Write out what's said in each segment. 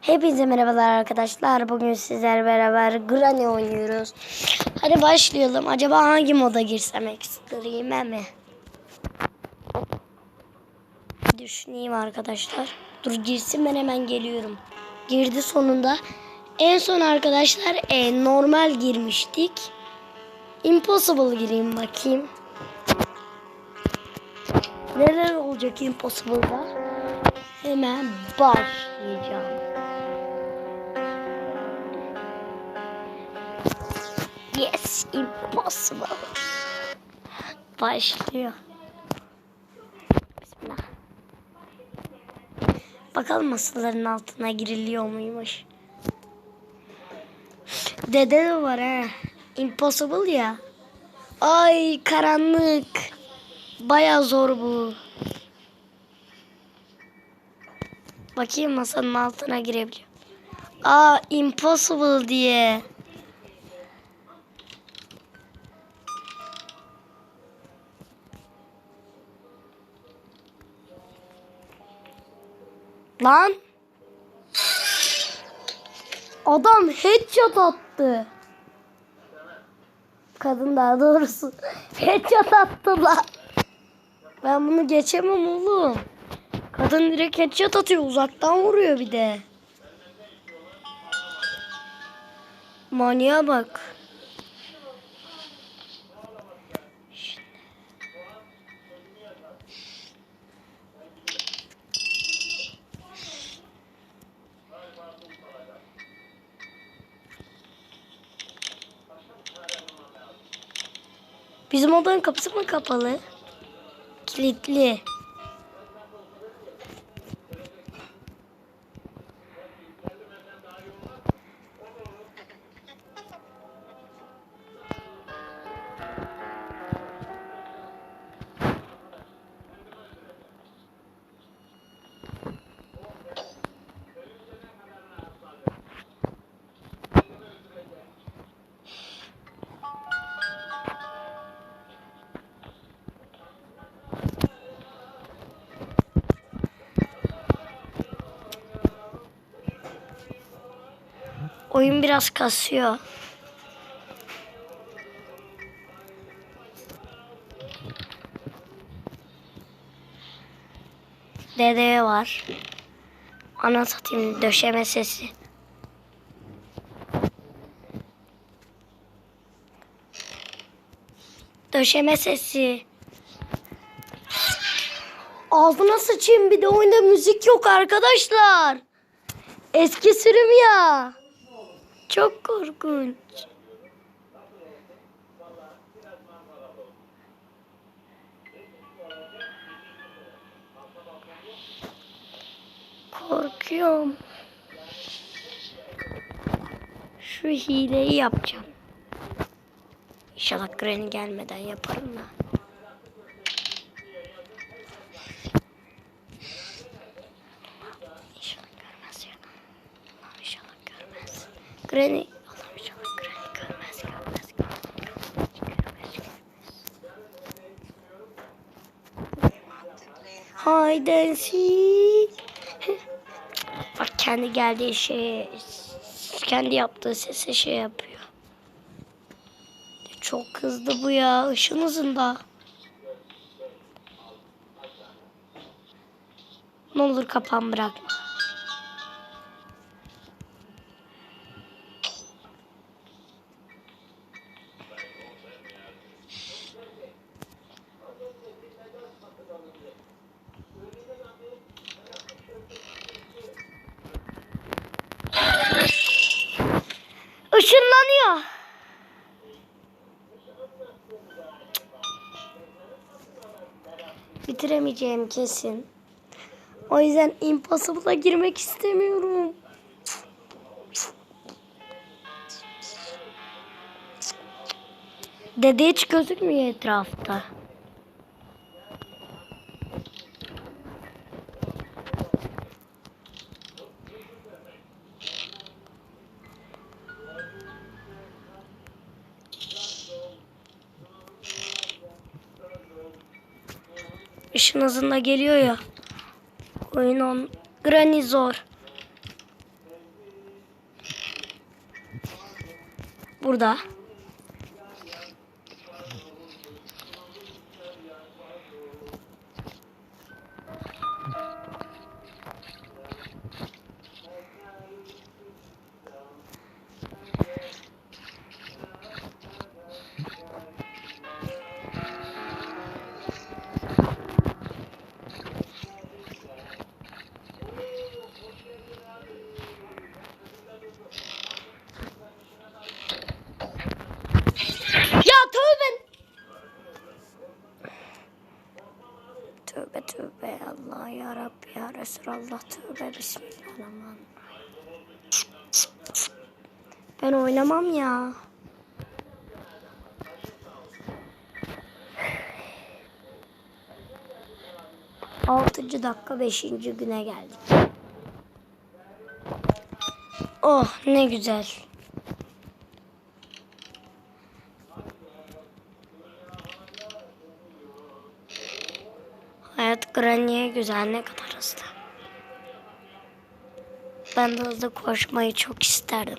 Hepinize merhabalar arkadaşlar. Bugün sizler beraber Granny oynuyoruz. Hadi başlayalım. Acaba hangi moda girsem ekstreme mi? Düşüneyim arkadaşlar. Dur girsin ben hemen geliyorum. Girdi sonunda. En son arkadaşlar e, normal girmiştik. Impossible gireyim bakayım. Neler olacak Impossible'da? Hemen başlayacağım. Yes, impossible. Başlıyor. Bismillah. Bakalım masaların altına giriliyor muymuş. Dede de var ha. Impossible ya. Ay karanlık. Baya zor bu. Bakayım masanın altına girebiliyor. Aa impossible diye. Lan. Adam headshot attı. Kadın daha doğrusu headshot attı lan. Ben bunu geçemem oğlum. Kadın direkt headshot atıyor. Uzaktan vuruyor bir de. Manyağa bak. Bizim odanın kapısı mı kapalı? Kilitli. Oyun biraz kasıyor. Dede var. Ana satayım döşeme sesi. Döşeme sesi. Ağzına sıçayım bir de oyunda müzik yok arkadaşlar. Eski sürüm ya. Çok korkunç. Korkuyorum. Şu hileyi yapacağım. İnşallah Granny gelmeden yaparım da. İnşallah görmez ya. Allah'ım inşallah görmez. Granny. Allah'ım inşallah Granny. Bak kendi geldiği şey, kendi yaptığı sese şey yapıyor. Çok hızlı bu ya, ışın hızında. Ne olur kapan bırakma. Işınlanıyor. Bitiremeyeceğim kesin. O yüzden Impossible'a girmek istemiyorum. Dede hiç gözükmüyor etrafta. ışın hızında geliyor ya. Oyun on. Granny zor. Burada. Tövbe tövbe Allah ya Rabbi ya Resulallah tövbe Bismillahirrahmanirrahim. Ben oynamam ya. Altıncı dakika beşinci güne geldik. Oh ne güzel. Granny'e güzel ne kadar hızlı. Ben de hızlı koşmayı çok isterdim.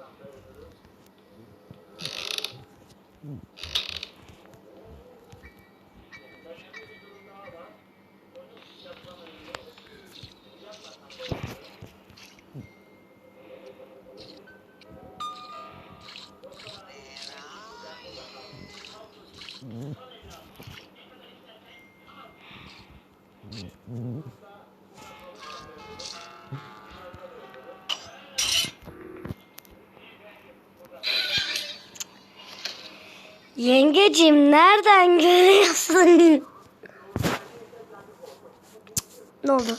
Yengecim nereden görüyorsun? ne oldu?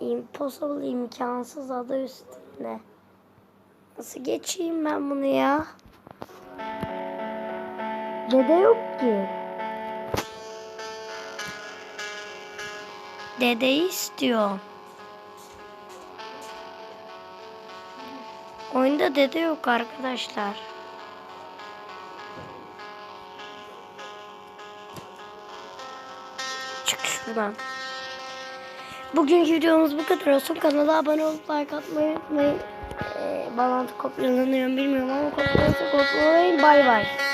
Impossible imkansız adı üstünde. Nasıl geçeyim ben bunu ya? Dede yok ki. Dedeyi istiyor. Oyunda dede yok arkadaşlar. Çık şuradan. Bugünkü videomuz bu kadar olsun. Kanala abone olup like atmayı unutmayın. Ee, bağlantı kopyalanıyor bilmiyorum ama kopyalanırsa kopyalayın. Bay bay.